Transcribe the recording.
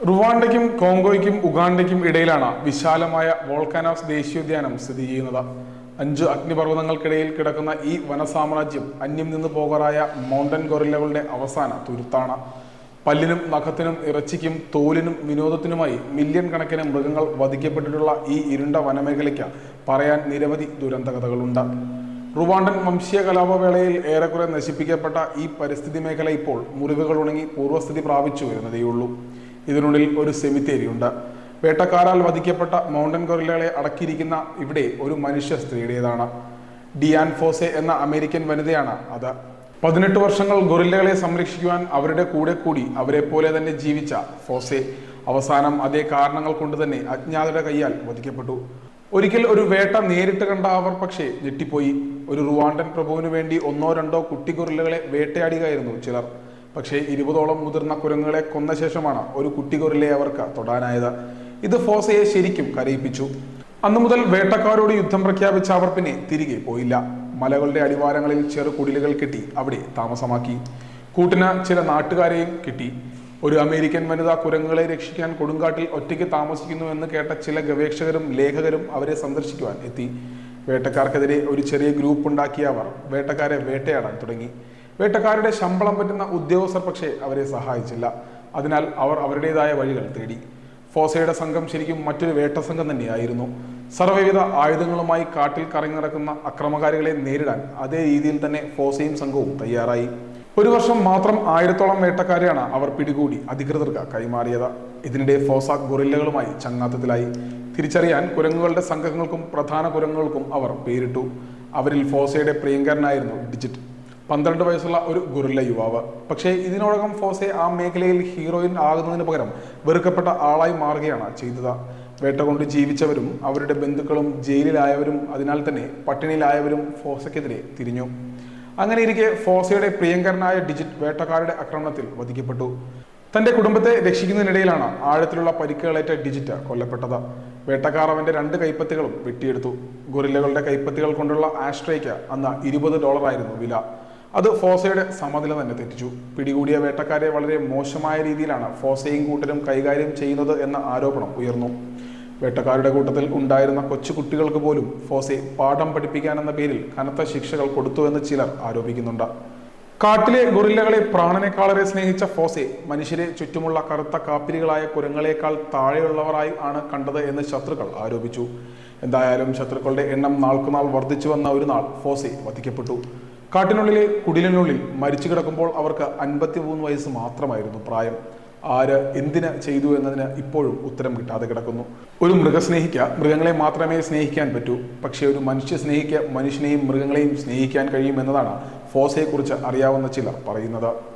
റുവാണ്ടയ്ക്കും കോങ്കോയ്ക്കും ഉഗാണ്ടയ്ക്കും ഇടയിലാണ് വിശാലമായ വോൾക്കാനോസ് ദേശീയോദ്യാനം സ്ഥിതി ചെയ്യുന്നത്. അഞ്ച് അഗ്നിപർവതങ്ങൾക്കിടയിൽ കിടക്കുന്ന ഈ വനസാമ്രാജ്യം അന്യം നിന്ന് പോകാറായ മൗണ്ടൻ ഗൊറില്ലകളുടെ അവസാന തുരുത്താണ്. പല്ലിനും നഖത്തിനും ഇറച്ചിക്കും തോലിനും വിനോദത്തിനുമായി മില്യൺ കണക്കിന് മൃഗങ്ങൾ വധിക്കപ്പെട്ടിട്ടുള്ള ഈ ഇരുണ്ട വനമേഖലയ്ക്ക് പറയാൻ നിരവധി ദുരന്ത കഥകളുണ്ട് റുവാണ്ടൻ വംശീയ കലാപവേളയിൽ ഏറെക്കുറെ നശിപ്പിക്കപ്പെട്ട ഈ പരിസ്ഥിതി മേഖല ഇപ്പോൾ മുറിവുകൾ ഉണങ്ങി പൂർവസ്ഥിതി പ്രാപിച്ചു വരുന്നതേയുള്ളൂ. ഇതിനുള്ളിൽ ഒരു സെമിത്തേരി ഉണ്ട്. വേട്ടക്കാരാൽ വധിക്കപ്പെട്ട മൗണ്ടൻ ഗൊറില്ലകളെ അടക്കിയിരിക്കുന്ന ഇവിടെ ഒരു മനുഷ്യ സ്ത്രീയുടേതാണ്. ഡിയാൻ ഫോസെ എന്ന അമേരിക്കൻ വനിതയാണ് അത്. പതിനെട്ട് വർഷങ്ങൾ ഗൊറില്ലകളെ സംരക്ഷിക്കുവാൻ അവരുടെ കൂടെ കൂടി അവരെ പോലെ തന്നെ ജീവിച്ച ഫോസെ അവസാനം അതേ കാരണങ്ങൾ കൊണ്ട് തന്നെ അജ്ഞാതരുടെ കൈയാൽ വധിക്കപ്പെട്ടു. ഒരിക്കൽ ഒരു വേട്ട നേരിട്ട് കണ്ട അവർ പക്ഷേ ഞെട്ടിപ്പോയി. ഒരു റുവാണ്ടൻ പ്രഭുവിന് വേണ്ടി ഒന്നോ രണ്ടോ കുട്ടി ഗൊറില്ലകളെ വേട്ടയാടുകയായിരുന്നു ചിലർ. പക്ഷേ ഇരുപതോളം മുതിർന്ന കുരങ്ങുകളെ കൊന്ന ശേഷമാണ് ഒരു കുട്ടി ഗൊറില്ലയെ അവർക്ക് തൊടാനായത്. ഇത് ഫോസയെ ശരിക്കും കരയിപ്പിച്ചു. അന്നു മുതൽ വേട്ടക്കാരോട് യുദ്ധം പ്രഖ്യാപിച്ച അവർ പിന്നെ തിരികെ പോയില്ല. മലകളുടെ അടിവാരങ്ങളിൽ ചെറു കുടിലുകൾ കെട്ടി അവിടെ താമസമാക്കി. കൂട്ടിന് ചില നാട്ടുകാരെയും കിട്ടി. ഒരു അമേരിക്കൻ വനിത കുരങ്ങുകളെ രക്ഷിക്കാൻ കൊടുങ്കാട്ടിൽ ഒറ്റയ്ക്ക് താമസിക്കുന്നു എന്ന് കേട്ട ചില ഗവേഷകരും ലേഖകരും അവരെ സന്ദർശിക്കുവാൻ എത്തി. വേട്ടക്കാർക്കെതിരെ ഒരു ചെറിയ ഗ്രൂപ്പ് ഉണ്ടാക്കിയ അവർ വേട്ടക്കാരെ വേട്ടയാടാൻ തുടങ്ങി. വേട്ടക്കാരുടെ ശമ്പളം പറ്റുന്ന ഉദ്യോഗസ്ഥർ പക്ഷേ അവരെ സഹായിച്ചില്ല. അതിനാൽ അവർ അവരുടേതായ വഴികൾ തേടി. ഫോസയുടെ സംഘം ശരിക്കും മറ്റൊരു വേട്ട സംഘം തന്നെയായിരുന്നു. സർവവിധ ആയുധങ്ങളുമായി കാട്ടിൽ കറങ്ങി നടക്കുന്ന അക്രമകാരികളെ നേരിടാൻ അതേ രീതിയിൽ തന്നെ ഫോസയും സംഘവും തയ്യാറായി. ഒരു വർഷം മാത്രം ആയിരത്തോളം വേട്ടക്കാരെയാണ് അവർ പിടികൂടി അധികൃതർക്ക് കൈമാറിയത്. ഇതിനിടെ ഫോസ ഗൊറില്ലകളുമായി ചങ്ങാത്തത്തിലായി. തിരിച്ചറിയാൻ കുരങ്ങുകളുടെ സംഘങ്ങൾക്കും പ്രധാന കുരങ്ങുകൾക്കും അവർ പേരിട്ടു. അവരിൽ ഫോസയുടെ പ്രിയങ്കരനായിരുന്നു ഡിജിറ്റ്. പന്ത്രണ്ട് വയസ്സുള്ള ഒരു ഗുരുല്ല യുവാവ്. പക്ഷേ ഇതിനോടകം ഫോസെ ആ മേഖലയിൽ ഹീറോയിൻ ആകുന്നതിന് പകരം വെറുക്കപ്പെട്ട ആളായി മാറുകയാണ് ചെയ്തത്. വേട്ട കൊണ്ട് ജീവിച്ചവരും അവരുടെ ബന്ധുക്കളും ജയിലിലായവരും അതിനാൽ തന്നെ പട്ടിണിയിലായവരും ഫോസയ്ക്കെതിരെ തിരിഞ്ഞു. അങ്ങനെ ഇരിക്കെ ഫോസയുടെ പ്രിയങ്കരനായ ഡിജിറ്റ് വേട്ടക്കാരുടെ ആക്രമണത്തിൽ വധിക്കപ്പെട്ടു. തന്റെ കുടുംബത്തെ രക്ഷിക്കുന്നതിനിടയിലാണ് ആഴത്തിലുള്ള പരിക്കുകളേറ്റ ഡിജിറ്റ് കൊല്ലപ്പെട്ടത്. വേട്ടക്കാർ അവന്റെ രണ്ട് കൈപ്പത്തികളും വെട്ടിയെടുത്തു. ഗൊറില്ലകളുടെ കൈപ്പത്തികൾ കൊണ്ടുള്ള ആസ്ട്രേക്ക് അന്ന് ഇരുപത് ഡോളറായിരുന്നു വില. അത് ഫോസയുടെ സമനില തന്നെ തെറ്റിച്ചു. പിടികൂടിയ വേട്ടക്കാരെ വളരെ മോശമായ രീതിയിലാണ് ഫോസയും കൂട്ടരും കൈകാര്യം ചെയ്യുന്നത് എന്ന ആരോപണം ഉയർന്നു. വേട്ടക്കാരുടെ കൂട്ടത്തിൽ ഉണ്ടായിരുന്ന കൊച്ചു കുട്ടികൾക്ക് പോലും ഫോസെ പാഠം പഠിപ്പിക്കാനെന്ന പേരിൽ കനത്ത ശിക്ഷകൾ കൊടുത്തുവെന്ന് ചിലർ ആരോപിക്കുന്നുണ്ട്. കാട്ടിലെ ഗൊറില്ലകളെ പ്രാണനേക്കാളേറെ സ്നേഹിച്ച ഫോസെ മനുഷ്യരെ ചുറ്റുമുള്ള കറുത്ത കാപ്പിരികളായ കുരങ്ങളെക്കാൾ താഴെയുള്ളവരായി ആണ് കണ്ടത് എന്ന് ശത്രുക്കൾ ആരോപിച്ചു. എന്തായാലും ശത്രുക്കളുടെ എണ്ണം നാൾക്കുനാൾ വർദ്ധിച്ചു വന്ന ഒരു നാൾ ഫോസെ വധിക്കപ്പെട്ടു. കാട്ടിനുള്ളിലെ കുടിലിനുള്ളിൽ മരിച്ചു കിടക്കുമ്പോൾ അവർക്ക് അൻപത്തിമൂന്ന് വയസ്സ് മാത്രമായിരുന്നു പ്രായം. ആര് എന്തിന് ചെയ്തു എന്നതിന് ഇപ്പോഴും ഉത്തരം കിട്ടാതെ കിടക്കുന്നു. ഒരു മൃഗസ്നേഹിക്ക് മൃഗങ്ങളെ മാത്രമേ സ്നേഹിക്കാൻ പറ്റൂ. പക്ഷേ ഒരു മനുഷ്യ സ്നേഹിക്ക് മനുഷ്യനെയും മൃഗങ്ങളെയും സ്നേഹിക്കാൻ കഴിയും എന്നതാണ് ഫോസയെക്കുറിച്ച് അറിയാവുന്ന ചിലർ പറയുന്നത്.